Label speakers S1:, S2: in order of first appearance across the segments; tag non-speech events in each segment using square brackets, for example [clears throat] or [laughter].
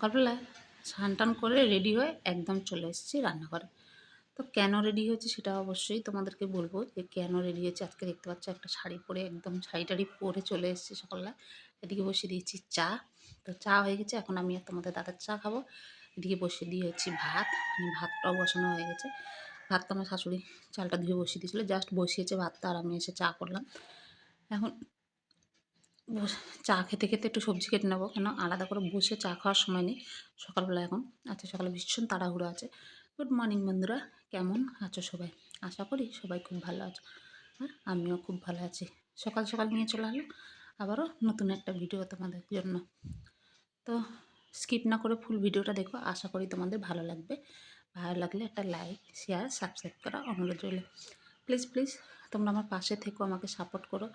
S1: সকালবেলা স্নান টান করে রেডি হয়ে একদম চলে এসেছি রান্নাঘরে। তো কেন রেডি হয়েছে সেটা অবশ্যই তোমাদেরকে বলব যে কেন রেডি হয়েছে? আজকে দেখতে পাচ্ছ একটা শাড়ি পরে একদম শাড়ি টাড়ি পরে চলে এসেছি সকালবেলা। এদিকে বসিয়ে দিয়েছি চা। তো চা হয়ে গেছে, এখন আমি আর তোমাদের দাদার চা খাব। এদিকে বসিয়ে দিয়েছি ভাত। মানে ভাতটাও বসানো হয়ে গেছে। ভাতটা আমার শাশুড়ি চালটা ধুয়ে বসিয়ে দিয়েছিলো। জাস্ট বসিয়েছে ভাতটা আর আমি এসে চা করলাম। এখন বস- চা খেতে খেতে একটু সবজি কেটে নেব। কেন আলাদা করে বসে চা খাওয়ার সময় নেই। সকালবেলা এখন। আচ্ছা সকালে ভীষণ তাড়াহুড়ো আছে। গুড মর্নিং বন্ধুরা। কেমন আছো সবাই? আশা করি সবাই খুব ভালো আছো। আর আমিও খুব ভালো আছি। সকাল সকাল নিয়ে চলে এলো আবারও নতুন একটা ভিডিও তোমাদের জন্য। তো স্কিপ না করে ফুল ভিডিওটা দেখো। আশা করি তোমাদের ভালো লাগবে। ভালো লাগলে একটা লাইক, শেয়ার, সাবস্ক্রাইব করা অনুরোধ রইল। প্লিজ প্লিজ তোমরা আমার পাশে থেকো, আমাকে সাপোর্ট করো।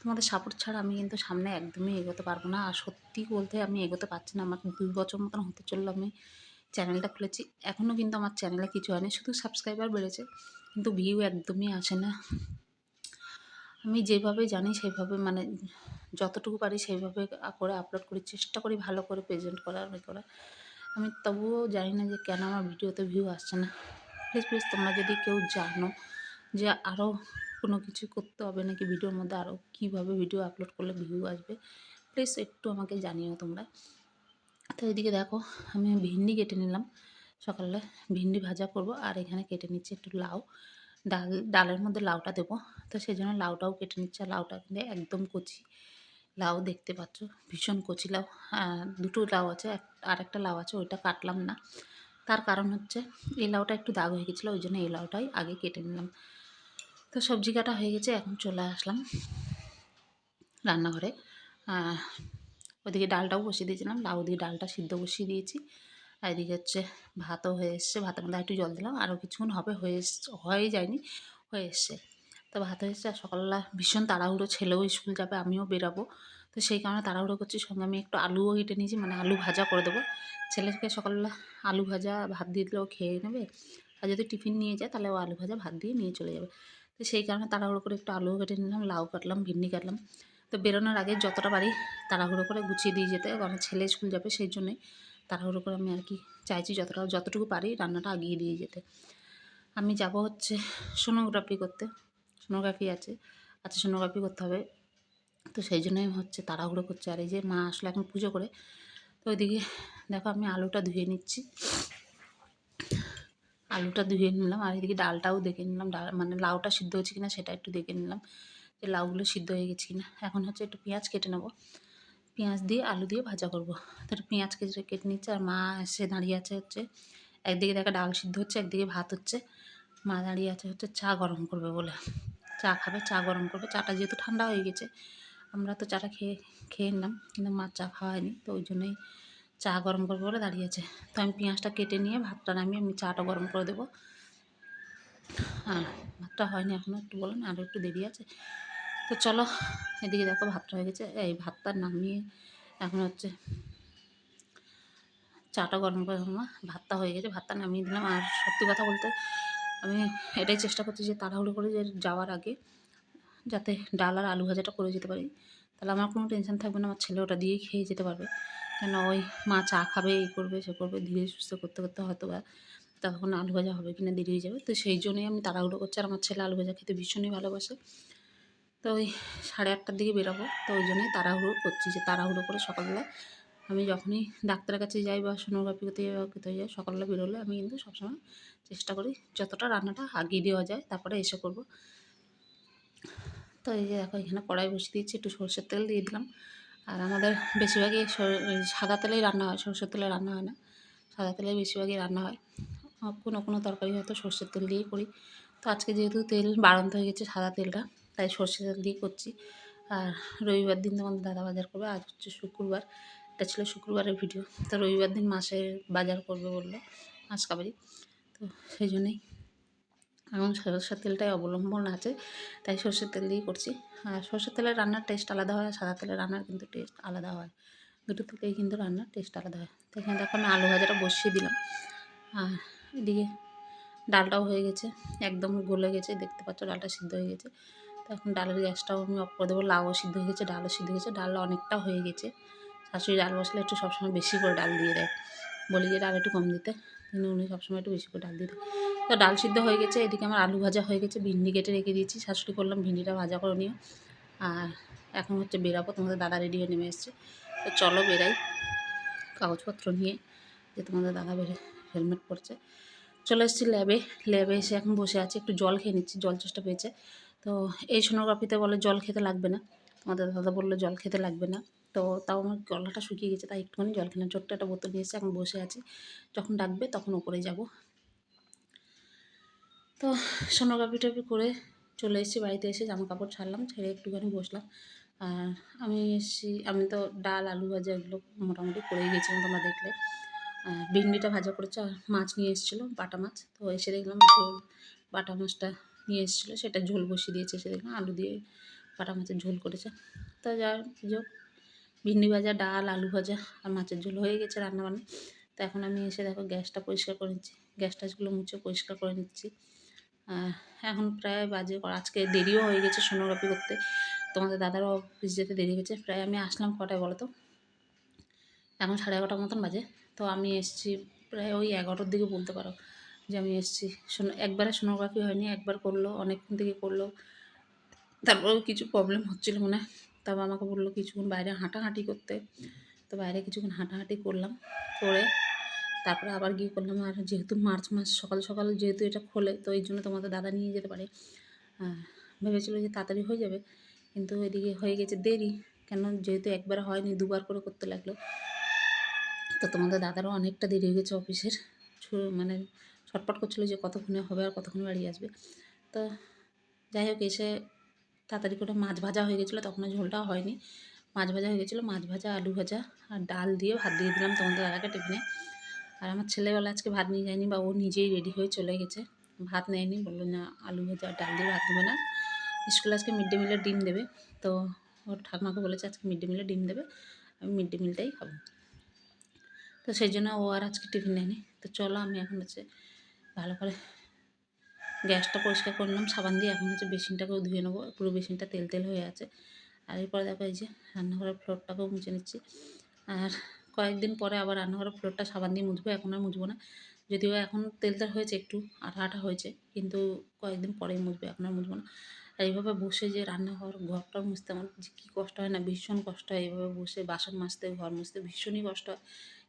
S1: তোমাদের সাপোর্ট ছাড়া আমি কিন্তু সামনে একদমই এগোতে পারব না। আর সত্যি বলতে আমি এগোতে পারছি না। আমার দুই বছর মতন হতে চলল, আমি চ্যানেলটা খুলেছি। এখনও কিন্তু আমার চ্যানেলে কিছু হয়নি, শুধু সাবস্ক্রাইবার বেড়েছে। কিন্তু ভিউ একদমই আসে না। আমি যেভাবে জানি সেইভাবে মানে যতটুকু পারি সেইভাবে করে আপলোড করি। চেষ্টা করি ভালো করে প্রেজেন্ট করার এ করার আমি তবুও জানি না যে কেন আমার ভিডিওতে ভিউ আসছে না। প্লিজ প্লিজ তোমরা যদি কেউ জানো যে আরও কোনো কিছু করতে হবে নাকি ভিডিওর মধ্যে আরও কীভাবে ভিডিও আপলোড করলে ভিউ আসবে প্লিজ একটু আমাকে জানিও তোমরা। তো এদিকে দেখো, আমি ভিন্ডি কেটে নিলাম। সকালে ভিন্ডি ভাজা করব আর এখানে কেটে নিচ্ছি একটু লাউ। ডাল, ডালের মধ্যে লাউটা দেবো। তো সেই জন্য লাউটাও কেটে নিচ্ছে লাউটা কিন্তু একদম কচি। লাউ দেখতে পাচ্ছ, ভীষণ কচি লাউ। দুটো লাউ আছে আর একটা লাউ আছে, ওইটা কাটলাম না। তার কারণ হচ্ছে এই লাউটা একটু দাগ হয়ে গেছিল, ওই জন্য এই লাউটাই আগে কেটে নিলাম। তো সবজি কাটা হয়ে গেছে, এখন চলে আসলাম রান্নাঘরে। ওদিকে ডালটাও বসিয়ে দিয়েছিলাম, লাউ দিয়ে ডালটা সিদ্ধ বসিয়ে দিয়েছি। আর এদিকে হচ্ছে ভাতও হয়ে এসছে, ভাতের মধ্যে একটু জল দিলাম, আরও কিছুক্ষণ হবে, হয়ে হয়ে যায়নি, হয়ে এসছে। তো ভাত হয়ে এসছে, আর সকালবেলা ভীষণ তাড়াহুড়ো, ছেলেও স্কুল যাবে, আমিও বেরাবো। তো সেই কারণে তাড়াহুড়ো করছি, সঙ্গে আমি একটু আলুও কেটে নিয়েছি মানে আলু ভাজা করে দেবো। ছেলেকে সকালবেলা আলু ভাজা ভাত দিয়ে দিলেও খেয়ে নেবে, আর যদি টিফিন নিয়ে যায় তাহলে ও আলু ভাজা ভাত দিয়ে নিয়ে চলে যাবে। তো সেই কারণে তাড়াহুড়ো করে একটু আলুও কেটে নিলাম, লাউ কাটলাম, ভিন্ডি কাটলাম। তো বেরোনোর আগে যতটা পারি তাড়াহুড়ো করে গুছিয়ে দিয়ে যেতে কারণ ছেলে স্কুল যাবে সেই জন্যই তাড়াহুড়ো করে আমি আর কি চাইছি যতটা, যতটুকু পারি রান্নাটা আগিয়ে দিয়ে যেতে। আমি যাব হচ্ছে সোনোগ্রাফি করতে, সোনোগ্রাফি আছে আচ্ছা সোনোগ্রাফি করতে হবে। তো সেই জন্যই হচ্ছে তাড়াহুড়ো করছে। আর এই যে মা আসলে এখন পুজো করে, তো ওইদিকে দেখো আমি আলুটা ধুয়ে নিচ্ছি। আলুটা ধুয়ে নিলাম, আর এদিকে ডালটাও দেখে নিলাম। ডাল মানে লাউটা সিদ্ধ হয়েছে কিনা সেটা একটু দেখে নিলাম যে লাউগুলো সিদ্ধ হয়ে গেছে কিনা। এখন হচ্ছে একটু পেঁয়াজ কেটে নেব। পেঁয়াজ দিয়ে আলু দিয়ে ভাজা করব। তো একটু পেঁয়াজ কেটে কেটে নিচ্ছে, আর মা এসে দাঁড়িয়ে আছে হচ্ছে, একদিকে দেখা ডাল সিদ্ধ হচ্ছে, একদিকে ভাত হচ্ছে। মা দাঁড়িয়ে আছে হচ্ছে চা গরম করবে বলে। চা খাবে, চা গরম করবে। চাটা যেহেতু ঠান্ডা হয়ে গেছে, আমরা তো চাটা খেয়ে খেয়ে নিলাম, কিন্তু মা চা খাওয়া হয়নি তো ওই জন্যই চা গরম করবে বলে দাঁড়িয়ে আছে। তো আমি পেঁয়াজটা কেটে নিয়ে ভাতটা নামিয়ে আমি চাটা গরম করে দেবো। আর ভাতটা হয়নি এখনও একটু বলুন আরও একটু দেরি আছে। তো চলো, এদিকে দেখো ভাতটা হয়ে গেছে। এই ভাতটা নামিয়ে এখন হচ্ছে চাটা গরম করে ভাতটা হয়ে গেছে, ভাতটা নামিয়ে দিলাম। আর সত্যি কথা বলতে আমি এটাই চেষ্টা করছি যে তাড়াহুড়ো করে যে যাওয়ার আগে যাতে ডাল আর আলু ভাজাটা করে যেতে পারি। তাহলে আমার কোনো টেনশন থাকবে না, আমার ছেলে ওটা দিয়েই খেয়ে যেতে পারবে। কেন ওই মা চা খাবে এই করবে, সে করবে, ধীরে সুস্থ করতে করতে হয়তো বা তখন আলু ভাজা হবে কিনা দেরি হয়ে যাবে। তো সেই জন্যই আমি তাড়াহুড়ো করছি আর আমার ছেলে আলু ভাজা খেতে ভীষণই ভালোবাসে। তো ওই সাড়ে আটটার দিকে বেরোবো, তো ওই জন্যই তাড়াহুড়ো করছি যে তাড়াহুড়ো করে সকালবেলা আমি যখনই ডাক্তারের কাছে যাই বা সোনোগ্রাফি করতে যাই বা কোথায় যাই, সকালবেলা বেরোলে আমি কিন্তু সবসময় চেষ্টা করি যতটা রান্নাটা আগিয়ে দেওয়া যায় তারপরে এসে করব। তো এই যে দেখো এখানে কড়াই বসিয়ে দিয়েছি, একটু সরষের তেল দিয়ে দিলাম। আর আমাদের বেশিরভাগই সাদা তেলেই রান্না হয়, সরষের তেলে রান্না হয় না। সাদা তেলেই বেশিরভাগই রান্না হয়। কোনো কোনো তরকারি হয়তো সর্ষের তেল দিয়েই করি। তো আজকে যেহেতু তেল বাড়ন্ত হয়ে গেছে সাদা তেলটা, তাই সর্ষের তেল দিয়ে করছি। আর রবিবার দিন তোমাদের দাদা বাজার করবে, আজ হচ্ছে শুক্রবার। এটা ছিল শুক্রবারের ভিডিও। তো রবিবার দিন মাসের বাজার করবে বলল মাস কাবারি তো সেই জন্যই এখন সরষের তেলটাই অবলম্বন আছে, তাই সরষের তেল দিয়েই করছি। আর সর্ষের তেলের রান্নার টেস্ট আলাদা হয় সাদা তেলের রান্নার কিন্তু টেস্ট আলাদা হয়। দুটো থেকেই কিন্তু রান্নার টেস্ট আলাদা হয়। তো এখানে দেখো আমি আলু ভাজাটা বসিয়ে দিলাম। আর এদিকে ডালটাও হয়ে গেছে, একদম গলে গেছে, দেখতে পাচ্ছ ডালটা সিদ্ধ হয়ে গেছে। তো এখন ডালের গ্যাসটাও আমি অফ করে দেবো, লাউও সিদ্ধ হয়ে গেছে, ডালও সিদ্ধ হয়ে গেছে ডাল অনেকটা হয়ে গেছে। শাশুড়ি ডাল বসলে একটু সবসময় বেশি করে ডাল দিয়ে দেয়। বলি যে ডাল একটু কম দিতে। কিন্তু উনি সবসময় একটু বেশি করে ডাল দিতে তো ডাল সিদ্ধ হয়ে গেছে, এদিকে আমার আলু ভাজা হয়ে গেছে, ভিন্ডি কেটে রেখে দিয়েছি, শাশুড়ি করলাম ভিন্ডিটা ভাজা করে নিও। আর এখন হচ্ছে বেরাবো, তোমাদের দাদা রেডি হয়ে নেমে এসছে। তো চলো বেরাই, কাগজপত্র নিয়ে, যে তোমাদের দাদা বেরে, হেলমেট পরছে। চলে এসেছি ল্যাবে ল্যাবে এসে এখন বসে আছি, একটু জল খেয়ে নিচ্ছি, জল চেষ্টা পেয়েছে। তো এই সোনোগ্রাফিতে বলে জল খেতে লাগবে না। তোমাদের দাদা বলল জল খেতে লাগবে না। তো তাও আমার গলাটা শুকিয়ে গেছে, তাই একটুখানি জল খেলাম। ছোট্ট একটা বোতল নিয়ে এসে এখন বসে আছি। যখন ডাকবে তখন ওপরে যাব। তো সোনোগ্রাফি টপি করে চলে এসেছি, বাড়িতে এসে জামা কাপড় ছাড়লাম, ছেড়ে একটুখানি বসলাম। আর আমি এসেছি, আমি তো ডাল, আলু ভাজা এগুলো মোটামুটি করেই গেছিলাম তোমরা দেখলে। ভিন্ডিটা ভাজা করেছে, আর মাছ নিয়ে এসেছিল, বাটা মাছ। তো এসে দেখলাম ঝোল, বাটা মাছটা নিয়ে এসেছিল, সেটা ঝোল বসিয়ে দিয়েছে, এসে দেখলাম আলু দিয়ে বাটা মাছের ঝোল করেছে। তো যা যোগ ভিন্ডি ভাজা, ডাল, আলু ভাজা আর মাছের ঝোল হয়ে গেছে রান্নাবান্না। তো এখন আমি এসে দেখো গ্যাসটা পরিষ্কার করে নিচ্ছি। গ্যাস টাসগুলো মুছে পরিষ্কার করে নিচ্ছি। এখন প্রায় বাজে, আজকে দেরিও হয়ে গেছে সোনোগ্রাফি করতে। তোমাদের দাদারও অফিস যেতে দেরি হয়েছে। প্রায় আমি আসলাম কটায় বলো তো? এখন সাড়ে এগারোটার মতন বাজে। তো আমি এসেছি প্রায় ওই এগারোটার দিকে বলতে পারো যে আমি এসেছি। শোনো, একবারে সোনোগ্রাফি হয়নি, একবার করল, অনেকক্ষণ থেকে করল। তারপরেও কিছু প্রবলেম হচ্ছিল মনে হয়। তারপর আমাকে বলল কিছুক্ষণ বাইরে হাঁটাহাঁটি করতে। তো বাইরে কিছুক্ষণ হাঁটাহাঁটি করলাম, করে তারপরে আবার গিয়ে করলাম। আর যেহেতু মার্চ মাস, সকাল সকাল যেহেতু এটা খোলে, তো এই জন্য তোমাদের দাদা নিয়ে যেতে পারে। ভেবেছিলো যে তাড়াতাড়ি হয়ে যাবে, কিন্তু এদিকে হয়ে গেছে দেরি, কেন যেহেতু একবার হয়নি, দুবার করে করতে লাগল। তো তোমাদের দাদারও অনেকটা দেরি হয়ে গেছে অফিসের। মানে ছটপট করছিল যে কতক্ষণে হবে আর কতক্ষণে বাড়ি আসবে। তো যাই হোক, এসে তাড়াতাড়ি করে মাছ ভাজা হয়ে গেছিল, তখনও ঝোলটা হয়নি। মাছ ভাজা হয়ে গেছিল, মাছ ভাজা, আলু ভাজা আর ডাল দিয়ে ভাত দিয়ে দিলাম তোমাদের দাদাকে টিফিনে। আর আমার ছেলেবেলা আজকে ভাত নিয়ে যায়নি বা ও নিজেই রেডি হয়ে চলে গেছে। ভাত নেয়নি, বলল না, আলু ভাজা ডাল দিয়ে ভাত দেবে না। স্কুলে আজকে মিড ডে মিলের ডিম দেবে, তো ওর ঠাকুমাকে বলেছে আজকে মিড ডে মিলে ডিম দেবে, আমি মিড ডে মিলটাই খাব। তো সেই জন্য ও আর আজকে টিফিন নেয়নি। তো চলো আমি এখন হচ্ছে ভালো করে গ্যাসটা পরিষ্কার করলাম সাবান দিয়ে এখন হচ্ছে বেসিনটাকেও ধুয়ে নেব, পুরো বেসিনটা তেল তেল হয়ে আছে। আর এরপরে দেখো এই যে রান্নাঘরের ফ্লোরটাকেও মুছে নিচ্ছি। আর কয়েকদিন পরে আবার রান্নাঘরের ফ্লোরটা সাবান দিয়ে মুছবো, এখন আর মুছবো না। যদিও এখন তেল তেল হয়েছে একটু আঠা আঠা হয়েছে, কিন্তু কয়েকদিন পরেই মুছবো, এখন আর মুছবো না। আর এইভাবে বসে যে রান্নাঘর ঘরটা মুছতে আমার যে কী কষ্ট হয় না, ভীষণ কষ্ট হয় এইভাবে বসে, বাসন মাজতে, ঘর মুছতে ভীষণই কষ্ট হয়।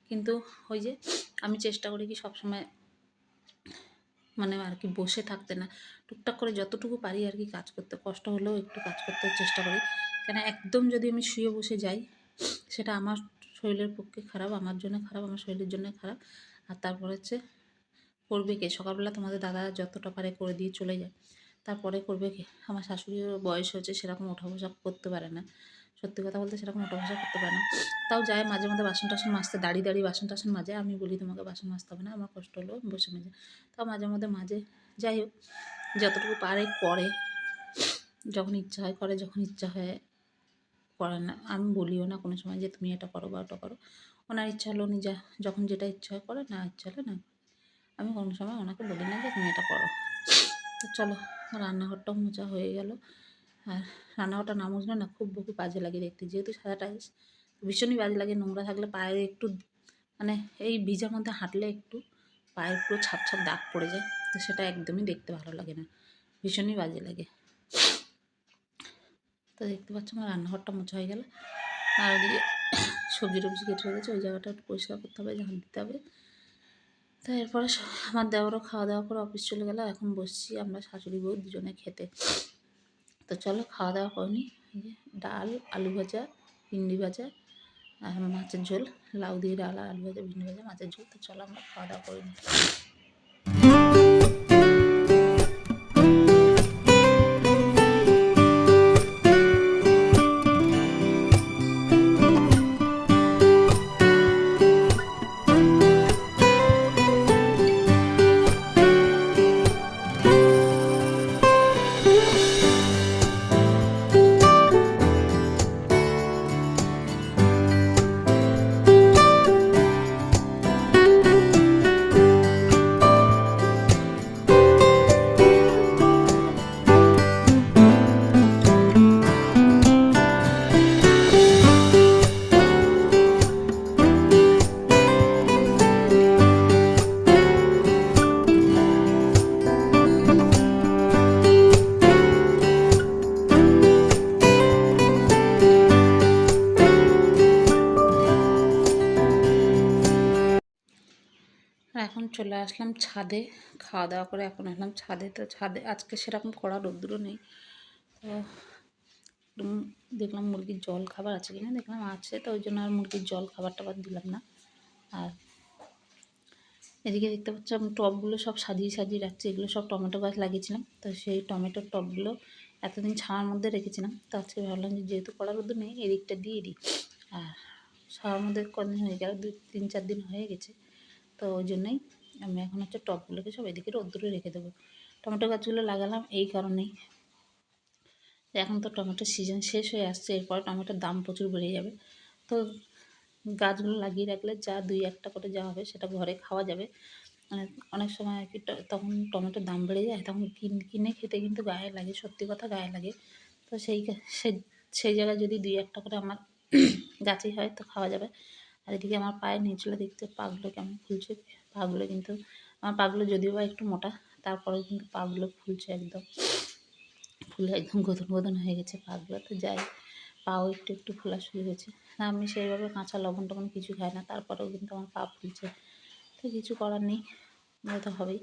S1: কিন্তু ওই যে আমি চেষ্টা করি কি সবসময় মানে আর কি বসে থাকতে না। টুকটাক করে যতটুকু পারি আর কি কাজ করতে, কষ্ট হলেও একটু কাজ করতে চেষ্টা করি। কেন একদম যদি আমি শুয়ে বসে যাই, সেটা আমার শরীরের পক্ষে খারাপ, আমার জন্য খারাপ, আমার শরীরের জন্য খারাপ। আর তারপর হচ্ছে করবে কে? সকালবেলা তোমাদের দাদা যতটা পারে করে দিয়ে চলে যায়। তারপরে করবে কে? আমার শাশুড়ির বয়স হয়েছে, সেরকম ওঠা বসা করতে পারে না। সত্যি কথা বলতে সেরকম ওঠা বসা করতে পারে না। তাও যায় মাঝে মধ্যে বাসন টাসন মাজতে দাঁড়িয়ে দাঁড়িয়ে বাসন টাসন মাজে, আমি বলি তোমাকে বাসন মাজতে হবে না, আমার কষ্ট হলো বসে মেজে তাও মাঝে মধ্যে মাঝে যাই হোক, যতটুকু পারে করে। যখন ইচ্ছা হয় করে, যখন ইচ্ছা হয় করে না, আমি বলিও না কোনো সময় যে তুমি এটা করো বা ওটা করো। ওনার ইচ্ছা হলো উনি যা যখন যেটা ইচ্ছা হয় করে, না ইচ্ছা হলে না। আমি কোনো সময় ওনাকে বলি না যে তুমি এটা করো। তো চলো, রান্নাঘরটাও মোচা হয়ে গেল। আর রান্নাঘরটা না মুছলে না খুব বহু বাজে লাগে দেখতে। যেহেতু সাদা টাইলস ভীষণই বাজে লাগে, নোংরা থাকলে পায়ে একটু মানে এই ভিজার মধ্যে হাঁটলে একটু পায়ের পুরো ছাপ ছাপ দাগ পড়ে যায়, তো সেটা একদমই দেখতে ভালো লাগে না, ভীষণই বাজে লাগে। তো দেখতে পাচ্ছ আমার রান্নাঘরটা মোছা হয়ে গেল। আর ওদিকে সবজি টবজি কেটে রেখেছে, ওই জায়গাটা একটু পরিষ্কার করতে হবে, ঝাঁট দিতে হবে। তো এরপরে আমার দেওয়ারও খাওয়া দাওয়া করে অফিস চলে গেল, এখন বসছি আমরা শাশুড়ি বউ দুজনে খেতে। তো চলো খাওয়া দাওয়া করি ডাল, আলু ভাজা, ভিন্ডি ভাজা মাছের ঝোল। লাউ দিয়ে ডাল আলু ভাজা, ভিন্ডি ভাজা, মাছের ঝোল। তো চলো আমরা খাওয়া দাওয়া করিনি চলে আসলাম ছাদে, খাওয়া দাওয়া করে এখন আসলাম ছাদে। তো ছাদে আজকে সেরকম কড়া রোদ্দুরও নেই। তো দেখলাম মুরগির জল খাবার আছে কিনা? দেখলাম আছে, তো ওই জন্য আর মুরগির জল খাবার টাবার দিলাম না। আর এদিকে দেখতে পাচ্ছি আমি টবগুলো সব সাজিয়ে সাজিয়ে রাখছি। এগুলো সব টমেটো গাছ লাগিয়েছিলাম। তো সেই টমেটোর টবগুলো এতদিন ছাওয়ার মধ্যে রেখেছিলাম। তো আজকে ভাবলাম যে যেহেতু কড়া রোদ্দুর নেই, এদিকটা দিয়ে দিই। আর ছাওয়ার মধ্যে কদিন হয়ে গেল? দুই, তিন, চার দিন হয়ে গেছে। তো ওই জন্যই আমি এখন হচ্ছে টবগুলোকে সব এদিকে রোদ্দুরে রেখে দেবো। টমেটো গাছগুলো লাগালাম এই কারণেই। এখন তো টমেটোর সিজন শেষ হয়ে আসছে, এরপর টমেটোর দাম প্রচুর বেড়ে যাবে। তো গাছগুলো লাগিয়ে রাখলে যা দুই একটা করে যা হবে সেটা ঘরে খাওয়া যাবে। মানে অনেক সময় আর কি তখন টমেটোর দাম বেড়ে যায়, তখন কিন কিনে খেতে কিন্তু গায়ে লাগে, সত্যি কথা গায়ে লাগে। তো সেই সেই জায়গায় যদি দুই একটা করে আমার [clears throat] গাছেই হয় তো খাওয়া যাবে। আর এদিকে আমার পায়ের নিচগুলো দেখতে পাগুলো কেমন ফুলছে। পাগুলো কিন্তু, আমার পাগুলো যদিও বা একটু মোটা, তারপরেও কিন্তু পাগুলো ফুলছে একদম। ফুলে একদম গদন গদন হয়ে গেছে পাগুলো। তো যাই, পাও একটু একটু ফোলা শুরু হয়েছে। না, আমি সেইভাবে কাঁচা লবণ টবণ কিছু খাই না, তারপরেও কিন্তু আমার পা ফুলছে। তো কিছু করার নেই তো হবেই।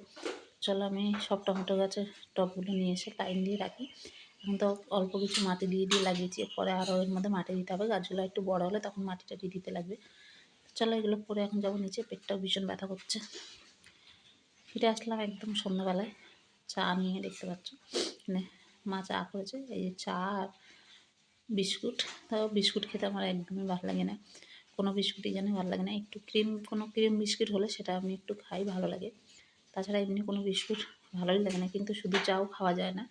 S1: চলো আমি সব টমেটো গাছের টবগুলো নিয়ে এসে লাইন দিয়ে রাখি। এখন তো অল্প কিছু মাটি দিয়ে দিয়ে লাগিয়েছি পরে আরও এর মধ্যে মাটি দিতে হবে। গাছগুলো একটু বড় হলে তখন মাটিটা দিয়ে দিতে লাগবে। চলো এগুলো পরে এখন যাব নিচে, পেটটাও ভীষণ ব্যথা করছে। ফিরে আসলাম একদম সন্ধ্যাবেলায়, চা নিয়ে দেখতে পাচ্ছ। মানে মা চা করেছে, এই যে চা আর বিস্কুট। তাও বিস্কুট খেতে আমার একদমই ভালো লাগে না। কোনো বিস্কুটই যেন ভালো লাগে না। একটু ক্রিম, কোনো ক্রিম বিস্কুট হলে সেটা আমি একটু খাই, ভালো লাগে। তাছাড়া এমনি কোনো বিস্কুট ভালোই লাগে না, কিন্তু শুধু চাও খাওয়া যায় না।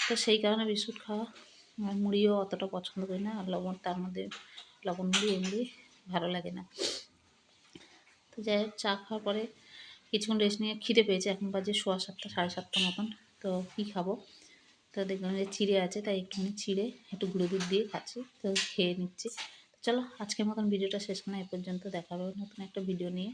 S1: তো সেই কারণে বিস্কুট খাওয়া মুড়িও অতটা পছন্দ করি না। আর লবণ, তার মধ্যে লবণ মুড়ি, এমনি ভালো লাগে না। তো যাই হোক, চা খাওয়ার পরে কিছুক্ষণ রেস্ট নিয়ে খিদে পেয়েছে, এখন বাজে সোয়া সাতটা, সাড়ে সাতটা মতন। তো কী খাব? তো দেখলাম যে চিড়ে আছে, তাই একটুখানি চিড়ে, একটু গুঁড়ো দুধ দিয়ে খাচ্ছি, তো খেয়ে নিচ্ছি। চলো, আজকের মতন ভিডিওটা শেষ না এ পর্যন্ত দেখা হবে নতুন একটা ভিডিও নিয়ে।